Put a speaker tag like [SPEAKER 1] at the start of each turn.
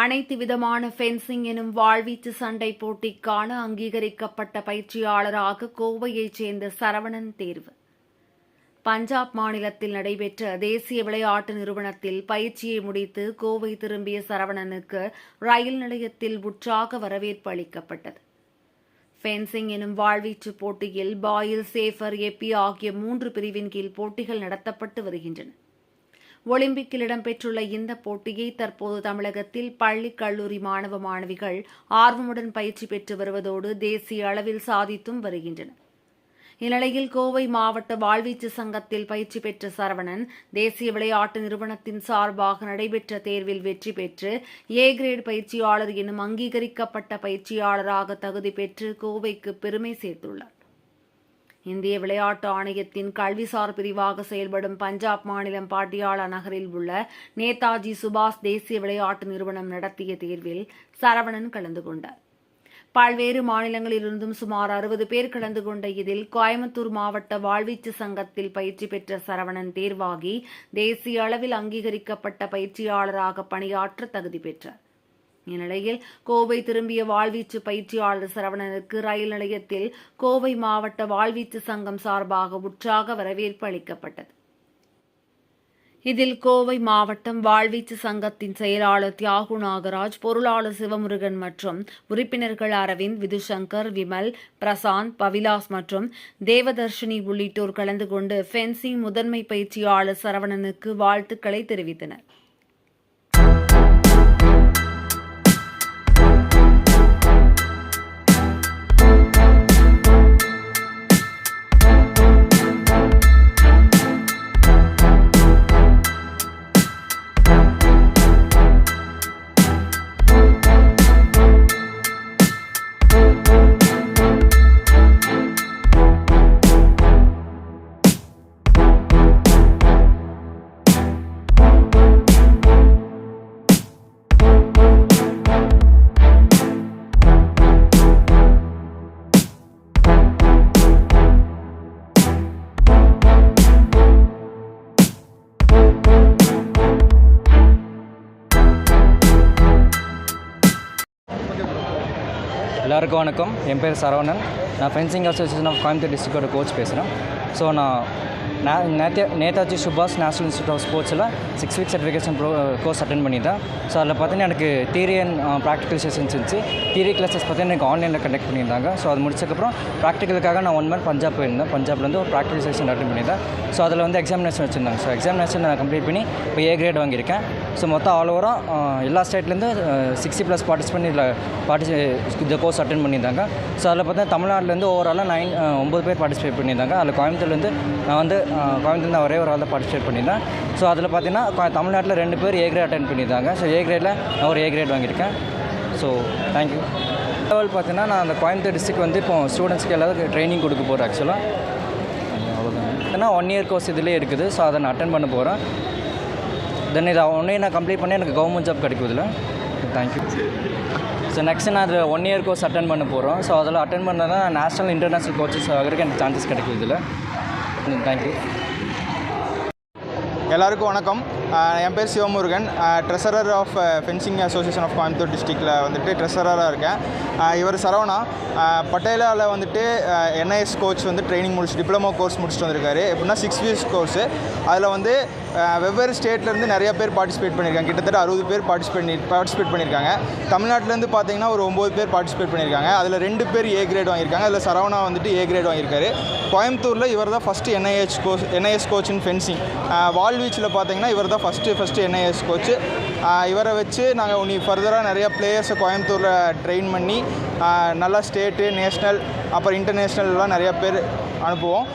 [SPEAKER 1] அனைத்து விதமான ஃபென்சிங் எனும் வாழ்வீச்சு சண்டை போட்டிக்கான அங்கீகரிக்கப்பட்ட பயிற்சியாளராக கோவையைச் சேர்ந்த சரவணன் தேர்வு. பஞ்சாப் மாநிலத்தில் நடைபெற்ற தேசிய விளையாட்டு நிறுவனத்தில் பயிற்சியை முடித்து கோவை திரும்பிய சரவணனுக்கு ரயில் நிலையத்தில் உற்சாக வரவேற்பு அளிக்கப்பட்டது. ஃபென்சிங் எனும் வாழ்வீச்சு போட்டியில் பாயில் சேஃபர் எப்பி ஆகிய மூன்று பிரிவின் கீழ் போட்டிகள் நடத்தப்பட்டு வருகின்றன. ஒலிம்பிக்கில் இடம்பெற்றுள்ள இந்த போட்டியை தற்போது தமிழகத்தில் பள்ளி கல்லூரி மாணவ மாணவிகள் ஆர்வமுடன் பயிற்சி பெற்று வருவதோடு தேசிய அளவில் சாதித்தும் வருகின்றனர். இந்நிலையில் கோவை மாவட்ட வாழ்வீச்சு சங்கத்தில் பயிற்சி பெற்ற சரவணன் தேசிய விளையாட்டு நிறுவனத்தின் சார்பாக நடைபெற்ற தேர்வில் வெற்றி பெற்று ஏ கிரேட் பயிற்சியாளர் எனும் அங்கீகரிக்கப்பட்ட பயிற்சியாளராக தகுதி பெற்று கோவைக்கு பெருமை சேர்த்துள்ளார். இந்திய விளையாட்டு ஆணையத்தின் கல்விசார் பிரிவாக செயல்படும் பஞ்சாப் மாநிலம் பாட்டியாலா நகரில் உள்ள நேதாஜி சுபாஷ் தேசிய விளையாட்டு நிறுவனம் நடத்திய தேர்வில் சரவணன் கலந்து கொண்டார். பல்வேறு மாநிலங்களிலிருந்தும் சுமார் அறுபது பேர் கலந்து கொண்ட இதில் கோயம்புத்தூர் மாவட்ட வாழ்வீச்சு சங்கத்தில் பயிற்சி பெற்ற சரவணன் தேர்வாகி தேசிய அளவில் அங்கீகரிக்கப்பட்ட பயிற்சியாளராக பணியாற்ற தகுதி பெற்றார். இந்நிலையில் கோவை திரும்பிய வாழ்வீச்சு பயிற்சியாளர் சரவணனுக்கு ரயில் நிலையத்தில் கோவை மாவட்ட வாழ்வீச்சு சங்கம் சார்பாக உற்சாக வரவேற்பு அளிக்கப்பட்டது. இதில் கோவை மாவட்டம் வாழ்வீச்சு சங்கத்தின் செயலாளர் தியாகு நாகராஜ் பொருளாளர் சிவமுருகன் மற்றும் உறுப்பினர்கள் அரவிந்த் விதுசங்கர் விமல் பிரசாந்த் பவிலாஸ் மற்றும் தேவதர்ஷினி உள்ளிட்டோர் கலந்து கொண்டு ஃபென்சிங் முதன்மை பயிற்சியாளர் சரவணனுக்கு வாழ்த்துக்களை தெரிவித்தனர்.
[SPEAKER 2] எல்லாருக்கும் வணக்கம். என் பேர் சரவணன். நான் ஃபென்சிங் அசோசியேஷன் ஆஃப் கோயம்புத்தூர் டிஸ்ட்ரிக்டோட கோச் பேசுகிறேன் ஸோ நான் நே நேத்தே நேதாஜி சுபாஷ் நேஷனல் இன்ஸ்டியூட் ஆஃப் ஸ்போர்ட்ஸில் six week certification pro course attend பண்ணியிருந்தேன். ஸோ அதில் பார்த்தீங்கன்னா எனக்கு தியரி அண்ட் ப்ராக்டிக்கல் செஷன்ஸ் இருந்துச்சு. தியரி கிளாஸஸ் பார்த்தீங்கன்னா எனக்கு ஆன்லைனில் கண்டக்ட் பண்ணியிருந்தாங்க. ஸோ அது முடிச்சதுக்கப்புறம் ப்ராக்டிக்கலுக்காக நான் ஒன் மந்த் பஞ்சாப் போயிருந்தேன். பஞ்சாப்லேருந்து ஒரு ப்ராக்டிக்கல் செஷன் அட்டன் பண்ணியிருந்தேன். ஸோ அதில் வந்து எக்ஸாமினேஷன் வச்சுருந்தாங்க. ஸோ எக்ஸாமினேஷன் நான் கம்ப்ளீட் பண்ணி இப்போ ஏ கிரேட் வாங்கியிருக்கேன். ஸோ மொத்தம் ஆல் ஓவராக எல்லா ஸ்டேட்லேருந்து சிக்ஸ்டி ப்ளஸ் பார்ட்டிசிபெண்ட் இதில் பார்ட்டிசி இந்த கோர்ஸ் அட்டன் பண்ணியிருந்தாங்க. ஸோ அதில் பார்த்தா தமிழ்நாட்டிலேருந்து ஓவராலாக நைன் ஒம்பது பேர் பார்ட்டிசிபேட் பண்ணியிருந்தாங்க. அதில் கோயம்புத்தூர்லேருந்து நான் வந்து கோயம்புத்தூர்ல ஒரே ஒரு ஆள் தான் பார்ட்டிசிபேட் பண்ணியிருந்தேன். ஸோ அதில் பார்த்தீங்கன்னா தமிழ்நாட்டில் ரெண்டு பேர் ஏ கிரேட் அட்டன் பண்ணியிருந்தாங்க. ஸோ ஏ கிரேடில் நான் ஒரு ஏ கிரேட் வாங்கியிருக்கேன். ஸோ தேங்க்யூ லெவல் பார்த்தீங்கன்னா நான் அந்த கோயம்புத்தூர் டிஸ்ட்ரிக் வந்து இப்போ ஸ்டூடெண்ட்ஸ்க்கு எல்லாத்துக்கும் ட்ரைனிங் கொடுக்க போகிறேன் ஆக்சுவலாக அவ்வளோதான் ஏன்னா ஒன் இயர் கோர்ஸ் இதிலே இருக்குது. ஸோ அதை நான் அட்டன் பண்ண போகிறேன் தென் இதை ஒன்றே நான் கம்ப்ளீட் பண்ணி எனக்கு கவர்மெண்ட் ஜாப் கிடைக்கும் தேங்க்யூ ஸோ நெக்ஸ்ட் நான் அது ஒன் இயர் கோர்ஸ் அட்டன் பண்ண போகிறோம் ஸோ அதில் அட்டன் பண்ணால் நேஷனல் இன்டர்நேஷ்னல் கோச்சஸ் ஆகிறதுக்கு எனக்கு சான்சஸ் கிடைக்கும் இதில். தேங்க்யூ
[SPEAKER 3] எல்லாருக்கும் வணக்கம். என் பேர் Sivamurugan. Treasurer of fencing association of Coimbatore டிஸ்ட்ரிக்டில் வந்துட்டு ட்ரெஸரராக இருக்கேன். இவர் சரவணா. பட்டேலாவில் வந்துட்டு என்ஐஎஸ் கோச் வந்து ட்ரைனிங் முடிச்சு டிப்ளமோ கோர்ஸ் முடிச்சுட்டு வந்திருக்காரு. எப்படின்னா சிக்ஸ் வீக்ஸ் கோர்ஸு அதில் வந்து வெவ்வேறு ஸ்டேட்லேருந்து நிறைய பேர் பார்ட்டிசிபேட் பண்ணியிருக்காங்க. கிட்டத்தட்ட அறுபது பேர் பார்ட்டிசிபேட் பண்ணி பார்ட்டிசிபேட் பண்ணியிருக்காங்க தமிழ்நாட்டிலேருந்து பார்த்தீங்கன்னா ஒரு ஒம்பது பேர் பார்ட்டிசிபேட் பண்ணியிருக்காங்க. அதில் ரெண்டு பேர் ஏ கிரேட் வாங்கியிருக்காங்க. அதில் சரவணா வந்துட்டு ஏ கிரேட் வாங்கியிருக்காரு. கோயம்புத்தூரில் இவர் தான் first NIH coach NIS coach in fencing வால்வீச்சில் பார்த்தீங்கன்னா இவர் தான் ஃபஸ்ட்டு ஃபஸ்ட்டு என்ஐஎஸ் கோச்சு இவரை வச்சு நாங்கள் உனி ஃபர்தராக நிறையா பிளேயர்ஸை கோயம்புத்தூரில் ட்ரெயின் பண்ணி நல்லா ஸ்டேட்டு நேஷ்னல் அப்புறம் இன்டர்நேஷ்னல்லாம் நிறையா பேர் அனுப்புவோம்.